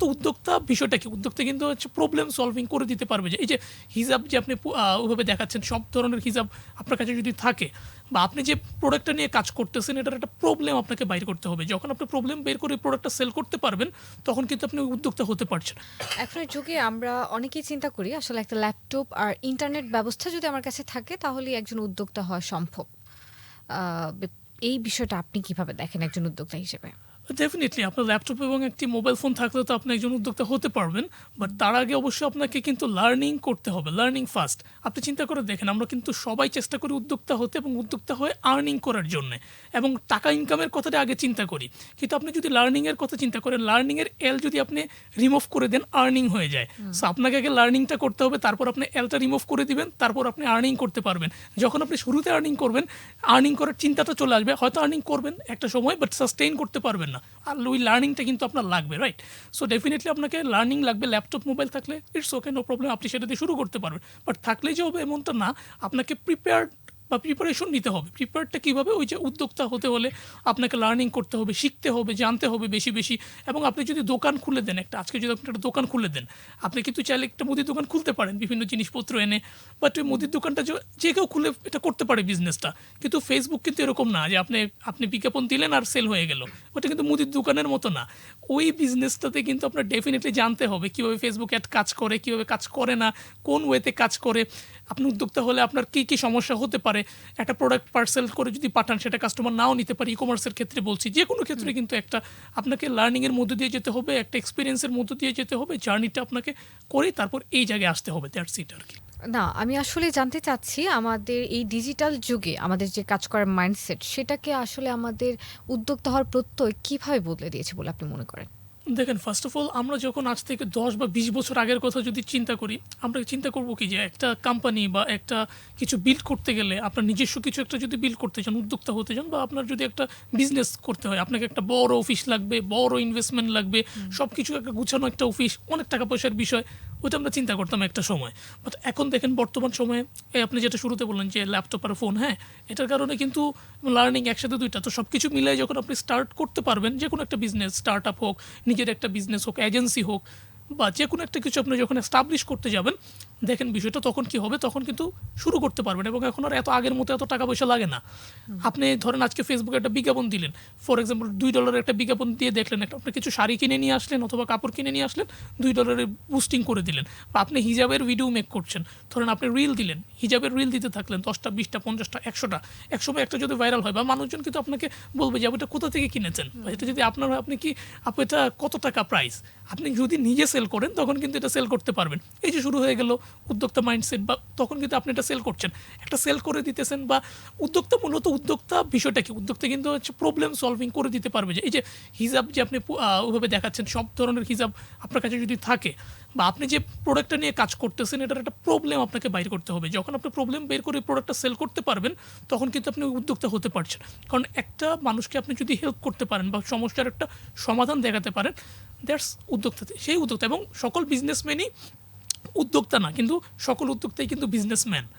তো উদ্যোক্তা বিষয়টা কি? উদ্যোক্তা কিন্তু হচ্ছে প্রবলেম সলভিং করে দিতে পারবে যে, এই যে হিসাব যে আপনি ওইভাবে দেখাচ্ছেন, সব ধরনের হিসাব আপনার কাছে যদি থাকে বা আপনি যে প্রোডাক্টটা নিয়ে কাজ করতেছেন, এটার একটা প্রবলেম আপনাকে বাইর করতে হবে। যখন আপনি প্রবলেম বের করে প্রোডাক্টটা সেল করতে পারবেন, তখন কিন্তু আপনি উদ্যোক্তা হতে পারছেন। এখনের যুগে আমরা অনেকেই চিন্তা করি, আসলে একটা ল্যাপটপ আর ইন্টারনেট ব্যবস্থা যদি আমার কাছে থাকে, তাহলেই একজন উদ্যোক্তা হওয়া সম্ভব। এই বিষয়টা আপনি কীভাবে দেখেন একজন উদ্যোক্তা হিসেবে? ডেফিনেটলি আপনার ল্যাপটপ এবং একটি মোবাইল ফোন থাকলে তো আপনি একজন উদ্যোক্তা হতে পারবেন বাট তার আগে অবশ্যই আপনাকে কিন্তু লার্নিং করতে হবে লার্নিং ফার্স্ট আপনি চিন্তা করে দেখেন আমরা কিন্তু সবাই চেষ্টা করি উদ্যোক্তা হতে এবং উদ্যোক্তা হয়ে আর্নিং করার জন্য এবং টাকা ইনকামের কথাটা আগে চিন্তা করি। কিন্তু আপনি যদি লার্নিংয়ের কথা চিন্তা করেন লার্নিংয়ের এল যদি আপনি রিমুভ করে দেন আর্নিং হয়ে যায়। সো আপনাকে আগে লার্নিংটা করতে হবে তারপর আপনি এলটা রিমুভ করে দিবেন তারপর আপনি আর্নিং করতে পারবেন। যখন আপনি শুরুতে আর্নিং করবেন আর্নিং করার চিন্তাটা চলে আসবে হয়তো আর্নিং করবেন একটা সময় বাট সাস্টেইন করতে পারবেন না। আর ওই লার্নিংটা কিন্তু আপনার লাগবে রাইট সো ডেফিনেটলি আপনাকে লার্নিং লাগবে ল্যাপটপ মোবাইল থাকলে ইটস ওকে নো প্রবলেম আপনি সেটা দিয়ে শুরু করতে পারবেন। বাট থাকলে যে হবে এমনটা না, আপনাকে প্রিপেয়ার্ড বা প্রিপারেশন নিতে হবে। প্রিপেয়ারটা কীভাবে? ওই যে উদ্যোক্তা হতে হলে আপনাকে লার্নিং করতে হবে, শিখতে হবে, জানতে হবে বেশি বেশি। এবং আপনি যদি দোকান খুলে দেন একটা, আজকে যদি আপনি একটা দোকান খুলে দেন, আপনি কিন্তু চাইলে একটা মুদির দোকান খুলতে পারেন, বিভিন্ন জিনিসপত্র এনে। বাট ওই মুদির দোকানটা যে- কেউ খুলে এটা করতে পারে বিজনেসটা কিন্তু ফেসবুক কিন্তু এরকম না যে, আপনি আপনি বিজ্ঞাপন দিলেন আর সেল হয়ে গেল। ওটা কিন্তু মুদির দোকানের মতো না। ওই বিজনেসটাতে কিন্তু আপনার ডেফিনেটলি জানতে হবে কীভাবে ফেসবুক অ্যাড কাজ করে, কীভাবে কাজ করে না, কোন ওয়েতে কাজ করে। আপনি উদ্যোক্তা হলে আপনার কী কী সমস্যা হতে পারে? একটা প্রোডাক্ট পার্সেল করে যদি পাঠান সেটা কাস্টমার নাও নিতে পারে ই কমার্সের ক্ষেত্রে বলছি। যে কোনো ক্ষেত্রে কিন্তু একটা আপনাকে লার্নিংয়ের মধ্য দিয়ে যেতে হবে একটা এক্সপিরিয়েন্সের মধ্য দিয়ে যেতে হবে জার্নিটা আপনাকে করে তারপর এই জায়গায় আসতে হবে দ্যাটস ইট আর কি। না আমি আসলে জানতে চাচ্ছি আমাদের এই ডিজিটাল যুগে আমাদের যে কাজ করার মাইন্ডসেট সেটাকে আসলে আমাদের উদ্যোক্তা হওয়ার প্রত্যয় কীভাবে বদলে দিয়েছে বলে আপনি মনে করেন? দেখেন ফার্স্ট অফ অল আমরা যখন আজ থেকে দশ বা বিশ বছর আগের কথা যদি চিন্তা করি আমরা চিন্তা করব কি যে একটা কোম্পানি বা একটা কিছু বিল্ড করতে গেলে আপনার নিজস্ব কিছু একটা যদি বিল্ড করতে চান উদ্যোক্তা হতে চান বা আপনার যদি একটা বিজনেস করতে হয় আপনাকে একটা বড় অফিস লাগবে বড় ইনভেস্টমেন্ট লাগবে সব কিছু একটা গুছানো একটা অফিস অনেক টাকা পয়সার বিষয় ওইটা আমরা চিন্তা করতাম একটা সময়। বাট এখন দেখেন বর্তমান সময়ে আপনি যেটা শুরুতে বললেন যে ল্যাপটপ আর ফোন হ্যাঁ এটার কারণে কিন্তু লার্নিং একসাথে দুইটা। তো সব কিছু মিলাই যখন আপনি স্টার্ট করতে পারবেন যে কোনো একটা বিজনেস স্টার্ট আপ হোক, নিজের একটা বিজনেস হোক এজেন্সি হোক বা যে কোনো একটা কিছু আপনি যখন এস্টাবলিশ করতে যাবেন, দেখেন বিষয়টা তখন কি হবে, তখন কিন্তু শুরু করতে পারবেন এবং এখন আর এত আগের মতো এত টাকা পয়সা লাগে না। আপনি ধরেন আজকে ফেসবুকে একটা বিজ্ঞাপন দিলেন ফর এক্সাম্পল দুই ডলারের একটা বিজ্ঞাপন দিয়ে দেখলেন, একটা আপনি কিছু শাড়ি কিনে নিয়ে আসলেন অথবা কাপড় কিনে নিয়ে আসলেন, দুই ডলারের বুস্টিং করে দিলেন। বা আপনি হিজাবের ভিডিও মেক করছেন, ধরেন আপনি রিল দিলেন, হিজাবের রিল দিতে থাকলেন দশটা, বিশটা, পঞ্চাশটা, একশোটা, একসময় একটা যদি ভাইরাল হয় বা মানুষজন কিন্তু আপনাকে বলবে যে আপনি এটা কোথা থেকে কিনেছেন? বা এটা যদি আপনার আপনি কি আপনি এটা কত টাকা প্রাইস আপনি যদি নিজে সেল করেন, তখন কিন্তু এটা সেল করতে পারবেন। এই যে শুরু হয়ে গেল উদ্যোক্তা মাইন্ডসেট বা তখন কিন্তু আপনি এটা সেল করছেন। একটা সেল করে দিতেছেন বা উদ্যোক্তা মূলত উদ্যোক্তা বিষয়টা কি? উদ্যোক্তা কিন্তু হচ্ছে প্রবলেম সলভিং করে দিতে পারবে যে, এই যে হিসাব যে আপনি ওইভাবে দেখাচ্ছেন, সব ধরনের হিসাব আপনার কাছে যদি থাকে বা আপনি যে প্রোডাক্টটা নিয়ে কাজ করতেছেন, এটার একটা প্রবলেম আপনাকে বাইর করতে হবে। যখন আপনি প্রবলেম বের করে প্রোডাক্টটা সেল করতে পারবেন, তখন কিন্তু আপনি উদ্যোক্তা হতে পারছেন। কারণ একটা মানুষকে আপনি যদি হেল্প করতে পারেন বা সমস্যার একটা সমাধান দেখাতে পারেন দ্যাটস উদ্যোক্তা সেই উদ্যোক্তা এবং সকল বিজনেসম্যানই উদ্যোক্তা না কিন্তু সকল উদ্যোক্তাই কিন্তু বিজনেসম্যান